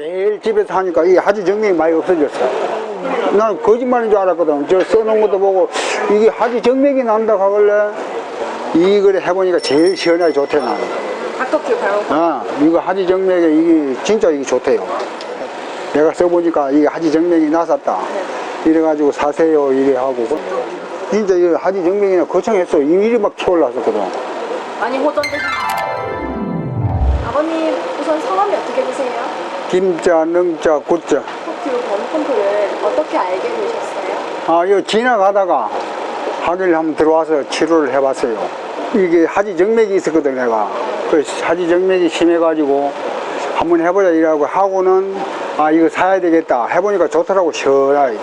매일 집에서 하니까 이 하지 정맥이 많이 없어졌어. 나는 거짓말인 줄 알았거든. 저 써놓은 것도 보고 이게 하지 정맥이 난다 하길래 이걸 해보니까 제일 시원하게 좋대 나는. 닥터큐 발목 아, 이거 하지 정맥에 이게 진짜 이게 좋대요. 내가 써보니까 이게 하지 정맥이 나섰다. 이래가지고 사세요 이래 하고 진짜 이 하지 정맥이나 거창했어. 이리 막 키올랐었거든. 많이 호전되셨나요? 아버님 우선 성함이 어떻게 되세요? 김자, 능자, 굿자. 닥터큐 번펌프를 어떻게 알게 되셨어요? 아, 이거 지나가다가 하길 한번 들어와서 치료를 해봤어요. 이게 하지 정맥이 있었거든, 내가. 그 하지 정맥이 심해가지고 한번 해보자 이라고 하고는 아, 이거 사야 되겠다. 해보니까 좋더라고, 시원하게.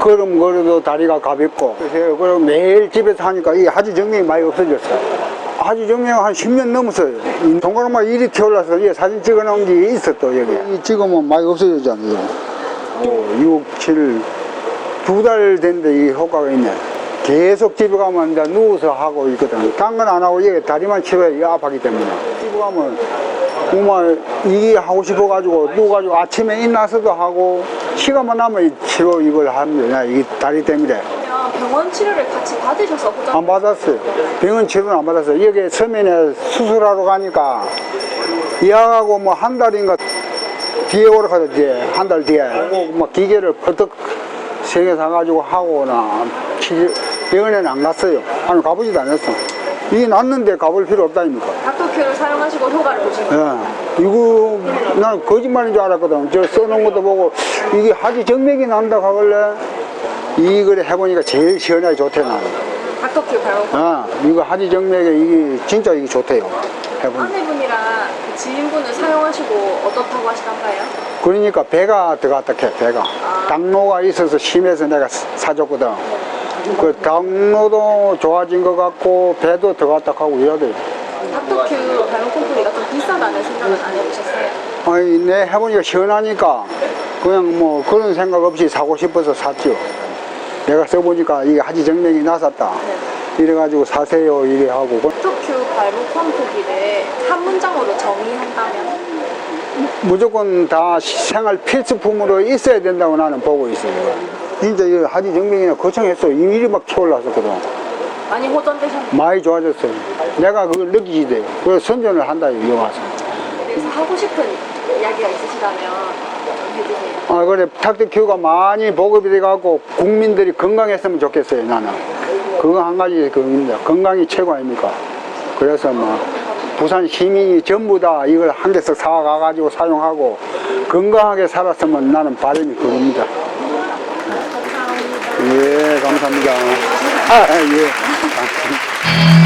걸음 걸어도 다리가 가볍고. 그래서 그럼 매일 집에서 하니까 이 하지 정맥이 많이 없어졌어요. 하지 정맥은 한 10년 넘었어요. 이 동그라마 이리 튀올라서 이 사진 찍어 놓은 게 있어, 또 여기. 이 찍으면 많이 없어졌잖아요. 오, 6, 7, 두달 됐는데 이 효과가 있네. 계속 집에 가면 이제 누워서 하고 있거든. 딴 건 안 하고 이게 다리만 이 아파기 때문에. 집에 가면 정말 이게 하고 싶어가지고 누워가지고 아침에 일어나서도 하고 시간만 나면 이 치료 이걸 합니다. 이 다리 때문에. 병원 치료를 같이 받으셔서 호전 안 받았어요. 병원 치료는 안 받았어요. 여기 서면에 수술하러 가니까 예약하고 뭐 한 달인가 뒤에 오라 뒤에 한달 뒤에 뭐 기계를 퍼뜩 세 개 사가지고 하고나 치- 병원에는 안 갔어요. 아니 가보지도 않았어. 이게 낫는데 가볼 필요 없다니까. 닥터큐를 사용하시고 효과를 보신 거예요? 예. 이거 난 거짓말인 줄 알았거든. 저 써놓은 것도 보고 이게 하지 정맥이 난다 하길래 이걸 해보니까 제일 시원하게 좋대 나는. 닥터큐 발목 아, 이거 하지 정맥에 이게 진짜 이게 좋대요. 해보니. 아내분이랑 그 지인분은 사용하시고 어떻다고 하시던가요? 그러니까 배가 들어갔다 해, 배가. 당로가 있어서 심해서 내가 사- 사줬거든. 그 당로도 좋아진 것 같고 배도 들어갔다 하고 돼요. 닥터큐 발목 펌프가 좀 비싸다는 생각은 안 해보셨어요? 아니, 내 해보니까 시원하니까 그냥 뭐 그런 생각 없이 사고 싶어서 샀죠. 내가 써보니까 이게 하지 정맥이 나섰다. 이래가지고 사세요 이래 하고. 닥터큐 발목 펌프기를 한 문장으로 정의한다면 무조건 다 생활 필수품으로 있어야 된다고 나는 보고 있어요. 진짜 이 하지 정맥이나 거창했어. 이리 막 키올랐었거든. 많이 호전되셨나요? 많이 좋아졌어요. 내가 그걸 느끼지 돼요. 그래서 선전을 한다, 여기 와서. 그래서 하고 싶은 이야기가 있으시다면. 아, 그래, 탁트큐가 많이 보급이 돼갖고 국민들이 건강했으면 좋겠어요, 나는. 그거 한 가지 그겁니다. 건강이 최고 아닙니까? 그래서 뭐, 부산 시민이 전부 다 이걸 한 개씩 사가가지고 사용하고 건강하게 살았으면 나는 바람이 그겁니다. 예, 감사합니다. 아, 예.